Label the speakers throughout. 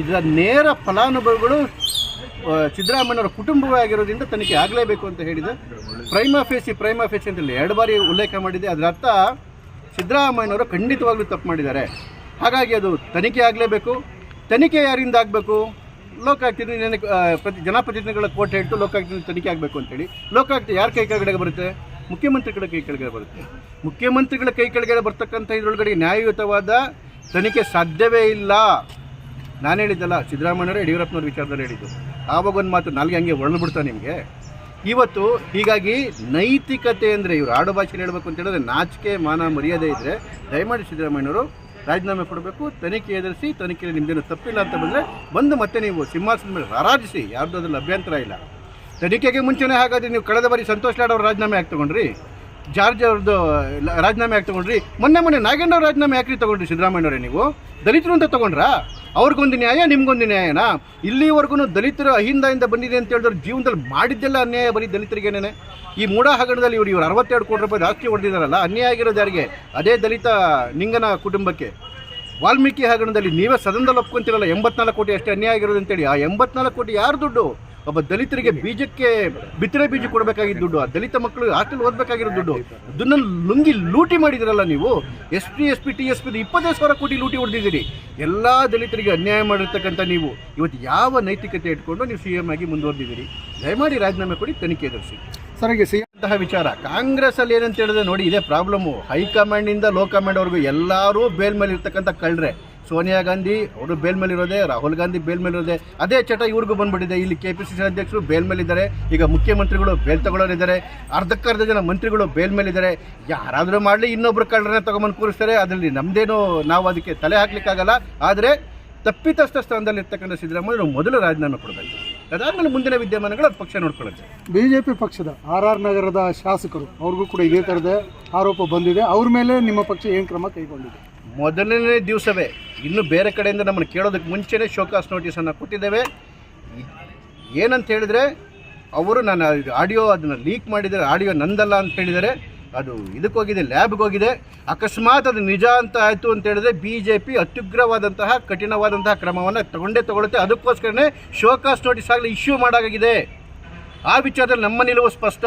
Speaker 1: ಇದರ ನೇರ ಫಲಾನುಭವಿಗಳು ಸಿದ್ದರಾಮಯ್ಯನವರ ಕುಟುಂಬವೇ ಆಗಿರೋದ್ರಿಂದ ತನಿಖೆ ಆಗಲೇಬೇಕು ಅಂತ ಹೇಳಿದೆ. ಪ್ರೈಮಾ ಫೇಸಿ ಪ್ರೈಮಾ ಫೇಸಿ ಅಂತೇಳಿ ಎರಡು ಬಾರಿ ಉಲ್ಲೇಖ ಮಾಡಿದೆ. ಅದರ ಅರ್ಥ, ಸಿದ್ದರಾಮಯ್ಯನವರು ಖಂಡಿತವಾಗ್ಲೂ ತಪ್ಪು ಮಾಡಿದ್ದಾರೆ. ಹಾಗಾಗಿ ಅದು ತನಿಖೆ ಆಗಲೇಬೇಕು. ತನಿಖೆ ಯಾರಿಂದ ಆಗಬೇಕು? ಲೋಕಾಯುಕ್ತ ಪ್ರತಿ ಜನಪ್ರತಿನಿಧಿಗಳ ಕೋರ್ಟ್ ಹೇಳ್ತು ಲೋಕಾಯುಕ್ತ ತನಿಖೆ ಆಗಬೇಕು ಅಂತೇಳಿ ಲೋಕಾಯುಕ್ತ ಯಾರ ಕೈ ಕೆಳಗಡೆ ಬರುತ್ತೆ? ಮುಖ್ಯಮಂತ್ರಿಗಳ ಕೈ ಕೆಳಗಡೆ ಬರುತ್ತೆ. ಮುಖ್ಯಮಂತ್ರಿಗಳ ಕೈ ಕೆಳಗಡೆ ಬರ್ತಕ್ಕಂಥ ಇದರೊಳಗಡೆ ನ್ಯಾಯಯುತವಾದ ತನಿಖೆ ಸಾಧ್ಯವೇ ಇಲ್ಲ. ನಾನು ಹೇಳಿದ್ದಲ್ಲ ಸಿದ್ದರಾಮಯ್ಯವರು ಯಡಿಯೂರಪ್ಪನವ್ರ ವಿಚಾರದಲ್ಲಿ ಹೇಳಿದ್ದು. ಆವಾಗ ಒಂದು ಮಾತು ನಾಲ್ಗೆ ಹಂಗೆ ಬಿಡ್ತಾ ನಿಮಗೆ? ಇವತ್ತು ಹೀಗಾಗಿ ನೈತಿಕತೆ ಅಂದರೆ ಇವರು ಆಡು ಭಾಷೆಯಲ್ಲಿ ಹೇಳಬೇಕು ಅಂತ ಹೇಳಿದ್ರೆ ನಾಚಿಕೆ, ಮಾನ, ಮರ್ಯಾದೆ ಇದ್ದರೆ ದಯಮಾಡಿ ಸಿದ್ದರಾಮಯ್ಯವರು ರಾಜೀನಾಮೆ ಕೊಡಬೇಕು, ತನಿಖೆ ಎದುರಿಸಿ, ತನಿಖೆಯಲ್ಲಿ ನಿಮ್ಮದೇನು ತಪ್ಪಿಲ್ಲ ಅಂತ ಬಂದರೆ ಬಂದು ಮತ್ತೆ ನೀವು ಸಿಂಹಾಸನದ ಮೇಲೆ ಹರಾಜಿಸಿ, ಯಾರ್ದು ಅದ್ರಲ್ಲಿ ಅಭ್ಯಂತರ ಇಲ್ಲ. ತನಿಖೆಗೆ ಮುಂಚೆನೇ ಹಾಗಾದ್ರೆ ನೀವು ಕಳೆದ ಬಾರಿ ಸಂತೋಷ್ ಲಾಡ್ ಅವರು ರಾಜೀನಾಮೆ ಹಾಕಿ ತಗೊಂಡ್ರಿ? ಜಾರ್ಜ್ ಅವ್ರದ್ದು ರಾಜೀನಾಮೆ ಯಾಕೆ ತಗೊಂಡ್ರಿ? ಮೊನ್ನೆ ಮೊನ್ನೆ ನಾಗೇಂದ್ರ ರಾಜೀನಾಮೆ ಯಾಕ್ರಿ ತಗೊಂಡ್ರಿ ಸಿದ್ದರಾಮಯ್ಯನವರೇ ನೀವು? ದಲಿತರು ಅಂತ ತಗೊಂಡ್ರಾ? ಅವ್ರಿಗೊಂದು ನ್ಯಾಯ, ನಿಮ್ಗೊಂದು ನ್ಯಾಯನಾ? ಇಲ್ಲಿವರೆಗೂ ದಲಿತರು ಇಂದ ಬಂದಿದೆ ಅಂತ ಹೇಳಿದ್ರು ಜೀವನದಲ್ಲಿ ಮಾಡಿದ್ದೆಲ್ಲ ಅನ್ಯಾಯ ಬರೀ ದಲಿತರಿಗೇನೆ ಈ ಮೂಢ ಹಗರಣದಲ್ಲಿ ಇವರು ಇವರು ಅರವತ್ತೆರಡು ಕೋಟಿ ರೂಪಾಯಿ ಜಾಸ್ತಿ ಹೊಡೆದಿದಾರಲ್ಲ, ಅನ್ಯಾಯ ಆಗಿರೋದು ಯಾರಿಗೆ? ಅದೇ ದಲಿತ ನಿಂಗನ ಕುಟುಂಬಕ್ಕೆ. ವಾಲ್ಮೀಕಿ ಹಗರಣದಲ್ಲಿ ನೀವೇ ಸದನದಲ್ಲಿ ಒಪ್ಕೊಂತಿರಲ್ಲ, ಎಂಬತ್ನಾಲ್ಕು ಕೋಟಿ ಅಷ್ಟೇ ಅನ್ಯಾಯ ಆಗಿರೋದು ಅಂತೇಳಿ. ಆ ಎಂಬತ್ನಾಲ್ಕು ಕೋಟಿ ಯಾರು ದುಡ್ಡು? ಒಬ್ಬ ದಲಿತರಿಗೆ ಬೀಜಕ್ಕೆ ಬಿತ್ತನೆ ಬೀಜ ಕೊಡಬೇಕಾಗಿದ್ದ ದುಡ್ಡು ಆ ದಲಿತ ಮಕ್ಕಳು ಹಾಸ್ಟೆಲ್ ಓದಬೇಕಾಗಿರೋ ದುಡ್ಡು ಅದನ್ನ ಲುಂಗಿ ಲೂಟಿ ಮಾಡಿದಿರಲ್ಲ ನೀವು S P S P T S P ಇಪ್ಪತ್ತೈದು ಸಾವಿರ ಕೋಟಿ ಲೂಟಿ ಹೊಡೆದಿದ್ದೀರಿ. ಎಲ್ಲ ದಲಿತರಿಗೆ ಅನ್ಯಾಯ ಮಾಡಿರ್ತಕ್ಕಂಥ ನೀವು ಇವತ್ತು ಯಾವ ನೈತಿಕತೆ ಇಟ್ಕೊಂಡು ನೀವು ಸಿ ಎಂ ಆಗಿ ಮುಂದುವರೆದಿದ್ದೀರಿ? ದಯಮಾಡಿ ರಾಜೀನಾಮೆ ಕೊಡಿ ತನಿಖೆ ಎದುರಿಸಿ.
Speaker 2: ಸರ್ ಈಗ ಸಿ
Speaker 1: ಅಂತಹ ವಿಚಾರ ಕಾಂಗ್ರೆಸ್ ಅಲ್ಲಿ ಏನಂತ ಹೇಳಿದ್ರೆ ನೋಡಿ ಇದೇ ಪ್ರಾಬ್ಲಮ್ಮು. ಹೈಕಮಾಂಡ್ ಇಂದ ಲೋ ಕಮಾಂಡ್ ಎಲ್ಲರೂ ಬೇಲ್ ಮೇಲೆ ಇರ್ತಕ್ಕಂಥ ಕಳ್ರೆ ಸೋನಿಯಾ ಗಾಂಧಿ, ಅವರು ಬೇಲ್ ಮೇಲೆ ಇರೋದೆ, ರಾಹುಲ್ ಗಾಂಧಿ ಬೇಲ್ ಮೇಲೆ ಇರೋದೆ. ಅದೇ ಚಟ ಇವ್ರಿಗೂ ಬಂದ್ಬಿಟ್ಟಿದೆ. ಇಲ್ಲಿ ಕೆ ಪಿ ಸಿ ಸಿ ಅಧ್ಯಕ್ಷರು ಬೇಲ್ ಮೇಲಿದ್ದಾರೆ ಈಗ ಮುಖ್ಯಮಂತ್ರಿಗಳು ಬೇಲ್ ತಗೊಳ್ಳೋರಿದ್ದಾರೆ. ಅರ್ಧಕ್ಕರ್ಧ ಜನ ಮಂತ್ರಿಗಳು ಬೇಲ್ ಮೇಲಿದ್ದಾರೆ ಯಾರಾದರೂ ಮಾಡಲಿ ಇನ್ನೊಬ್ಬರು ಕಳ್ಳರನ್ನ ತಗೊಂಬಂದು ಕೂರಿಸ್ತಾರೆ. ಅದರಲ್ಲಿ ನಮ್ಮದೇನು ನಾವು ಅದಕ್ಕೆ ತಲೆ ಹಾಕ್ಲಿಕ್ಕಾಗಲ್ಲ. ಆದರೆ ತಪ್ಪಿತಸ್ಥ ಸ್ಥಾನದಲ್ಲಿರ್ತಕ್ಕಂಥ ಸಿದ್ದರಾಮಯ್ಯ ನಾವು ಮೊದಲು ರಾಜೀನಾಮೆ ಕೊಡಬೇಕು. ಅದಾದಮೇಲೆ ಮುಂದಿನ ವಿದ್ಯಮಾನಗಳು ಪಕ್ಷ ನೋಡ್ಕೊಳ್ಳುತ್ತೆ.
Speaker 2: ಬಿಜೆಪಿ ಪಕ್ಷದ ಆರ್ ಆರ್ ನಗರದ ಶಾಸಕರು, ಅವ್ರಿಗೂ ಕೂಡ ಇದೇ ಥರದ ಆರೋಪ ಬಂದಿದೆ. ಅವ್ರ ಮೇಲೆ ನಿಮ್ಮ ಪಕ್ಷ ಏನು ಕ್ರಮ ಕೈಗೊಂಡಿದೆ?
Speaker 1: ಮೊದಲನೇ ದಿವಸವೇ, ಇನ್ನು ಬೇರೆ ಕಡೆಯಿಂದ ನಮ್ಮನ್ನು ಕೇಳೋದಕ್ಕೆ ಮುಂಚೆನೇ ಶೋಕಾಸ್ ನೋಟಿಸನ್ನು ಕೊಟ್ಟಿದ್ದೇವೆ. ಏನಂತ ಹೇಳಿದರೆ, ಅವರು ನಾನು ಆಡಿಯೋ ಅದನ್ನು ಲೀಕ್ ಮಾಡಿದರೆ ಆಡಿಯೋ ನಂದಲ್ಲ ಅಂತ ಹೇಳಿದರೆ ಅದು ಇದಕ್ಕೆ ಹೋಗಿದೆ, ಲ್ಯಾಬ್ಗೆ ಹೋಗಿದೆ. ಅಕಸ್ಮಾತ್ ಅದು ನಿಜ ಅಂತ ಆಯಿತು ಅಂತ ಹೇಳಿದ್ರೆ ಬಿ ಜೆ ಪಿ ಅತ್ಯುಗ್ರವಾದಂತಹ, ಕಠಿಣವಾದಂತಹ ಕ್ರಮವನ್ನು ತಗೊಂಡೇ ತಗೊಳುತ್ತೆ ಅದಕ್ಕೋಸ್ಕರನೇ ಶೋಕಾಸ್ ನೋಟಿಸ್ ಆಗಲಿ ಇಶ್ಯೂ ಮಾಡಾಗಿದೆ ಆ ವಿಚಾರದಲ್ಲಿ ನಮ್ಮ ನಿಲುವು ಸ್ಪಷ್ಟ.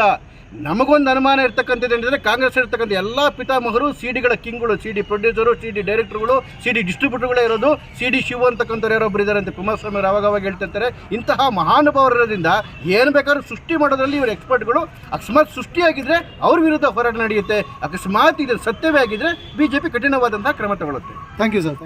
Speaker 1: ನಮಗೊಂದು ಅನುಮಾನ ಇರ್ತಕ್ಕಂಥದ್ದು ಏನಿದ್ರೆ ಕಾಂಗ್ರೆಸ್ ಇರ್ತಕ್ಕಂಥ ಎಲ್ಲ ಪಿತಾಮಹರು ಸಿ ಡಿಗಳ ಕಿಂಗ್ಗಳು C D producer C D ಡೈರೆಕ್ಟರ್ಗಳು C D ಡಿಸ್ಟ್ರಿಬ್ಯೂಟರ್ಗಳೇ ಇರೋದು ಸಿ ಡಿ ಶಿವ ಅಂತಕ್ಕಂಥವ್ರು ಯಾರೊಬ್ಬರು ಇದ್ದಾರೆ ಅಂತ ಕುಮಾರಸ್ವಾಮಿ ಅವಾಗ ಅವಾಗ ಹೇಳ್ತಿರ್ತಾರೆ. ಇಂತಹ ಮಹಾನುಭಾವರದಿಂದ ಏನು ಬೇಕಾದ್ರೂ ಸೃಷ್ಟಿ ಮಾಡೋದ್ರಲ್ಲಿ ಇವರು ಎಕ್ಸ್ಪರ್ಟ್ಗಳು ಅಕಸ್ಮಾತ್ ಸೃಷ್ಟಿಯಾಗಿದ್ದರೆ ಅವ್ರ ವಿರುದ್ಧ ಹೋರಾಟ ನಡೆಯುತ್ತೆ. ಅಕಸ್ಮಾತ್ ಇದು ಸತ್ಯವೇ ಆಗಿದ್ದರೆ ಬಿ ಜೆ ಪಿ ಕಠಿಣವಾದಂತಹ ಕ್ರಮ ತಗೊಳ್ಳುತ್ತೆ.
Speaker 2: Thank you sir